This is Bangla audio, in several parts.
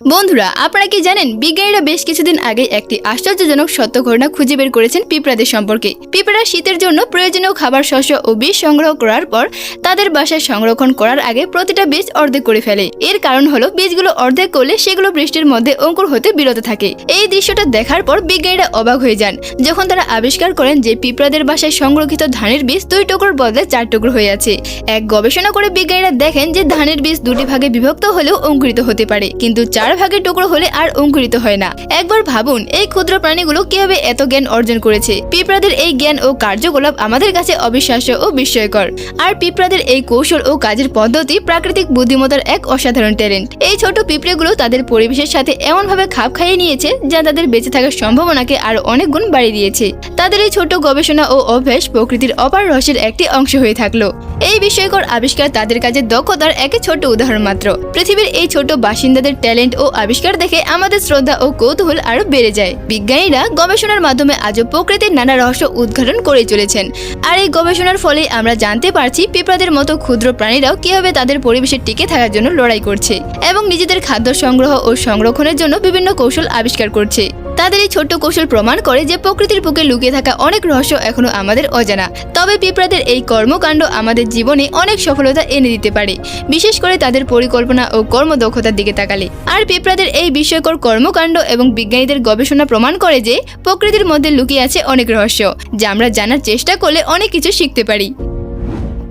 বন্ধুরা, আপনারা কি জানেন, বিজ্ঞানীরা বেশ কিছুদিন আগে একটি আশ্চর্যজনক সত্য ঘটনা খুঁজে বের করেছেন পিঁপড়াদের সম্পর্কে। পিঁপড়া শীতের জন্য প্রয়োজনীয় খাবার, শস্য ও বীজ সংগ্রহ করার পর তাদের বাসায় সংরক্ষণ করার আগে প্রতিটা বীজ অর্ধেক করে ফেলে। এর কারণ হলো, বীজগুলো অর্ধেক করলে সেগুলো বৃষ্টির মধ্যে অঙ্কুর হতে বিরত থাকে। এই দৃশ্যটা দেখার পর বিজ্ঞানীরা অবাক হয়ে যান। যখন তারা আবিষ্কার করেন যে পিঁপড়াদের বাসায় সংরক্ষিত ধানের বীজ দুই টুকরোর বদলে চার টুকরো হয়ে আছে। এক গবেষণা করে বিজ্ঞানীরা দেখেন যে ধানের বীজ দুটি ভাগে বিভক্ত হলেও অঙ্কুরিত হতে পারে। কিন্তু চার ভাগের টুকরো হলে আর অঙ্কুরিত হয় না। একবার ভাবুন, এই ক্ষুদ্র প্রাণীগুলো কীভাবে এত জ্ঞান অর্জন করেছে? পিঁপড়াদের এই জ্ঞান ও কার্যকলাপ আমাদের কাছে অবিশ্বাস্য ও বিস্ময়কর। আর পিঁপড়াদের এই কৌশল ও কাজের পদ্ধতি প্রাকৃতিক বুদ্ধিমত্তার এক অসাধারণ ট্যালেন্ট। এই ছোট পিঁপড়েগুলো তাদের পরিবেশের সাথে এমনভাবে খাপ খাইয়ে নিয়েছে, যা তাদের বেঁচে থাকার সম্ভাবনাকে আরও অনেক গুণ বাড়িয়ে দিয়েছে। তাদের এই ছোট গবেষণা ও অভ্যাস প্রকৃতির অপার রহস্যের একটি অংশ হয়ে থাকল। এই বিষয়কর আবিষ্কার তাদের কাছে দক্ষতার একে ছোট উদাহরণ মাত্র। পৃথিবীর এই ছোট বাসিন্দাদের ট্যালেন্ট ও আবিষ্কার দেখে আমাদের শ্রদ্ধা ও কৌতূহল আরও বেড়ে যায়। বিজ্ঞানীরা গবেষণার মাধ্যমে আজও প্রকৃতির নানা রহস্য উদ্ঘাটন করে চলেছেন। আর এই গবেষণার ফলে আমরা জানতে পারছি পিঁপড়াদের মতো ক্ষুদ্র প্রাণীরাও কীভাবে তাদের পরিবেশে টিকে থাকার জন্য লড়াই করছে এবং নিজেদের খাদ্য সংগ্রহ ও সংরক্ষণের জন্য বিভিন্ন কৌশল আবিষ্কার করছে। তাদের এই ছোট্ট কৌশল প্রমাণ করে যে প্রকৃতির বুকে লুকিয়ে থাকা অনেক রহস্য এখনও আমাদের অজানা। তবে পিঁপড়াদের এই কর্মকাণ্ড আমাদের জীবনে অনেক সফলতা এনে দিতে পারে, বিশেষ করে তাদের পরিকল্পনা ও কর্মদক্ষতার দিকে তাকালে। আর পিঁপড়াদের এই বিস্ময়কর কর্মকাণ্ড এবং বিজ্ঞানীদের গবেষণা প্রমাণ করে যে প্রকৃতির মধ্যে লুকিয়ে আছে অনেক রহস্য, যা আমরা জানার চেষ্টা করলে অনেক কিছু শিখতে পারি।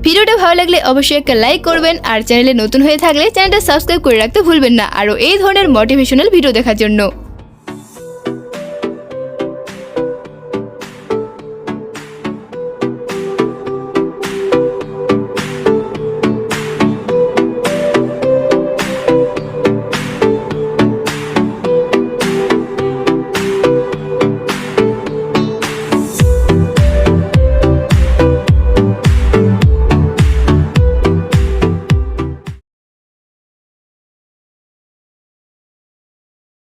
ভিডিওটা ভালো লাগলে অবশ্যই একটা লাইক করবেন আর চ্যানেলে নতুন হয়ে থাকলে চ্যানেলটা সাবস্ক্রাইব করে রাখতে ভুলবেন না, আরও এই ধরনের মোটিভেশনাল ভিডিও দেখার জন্য।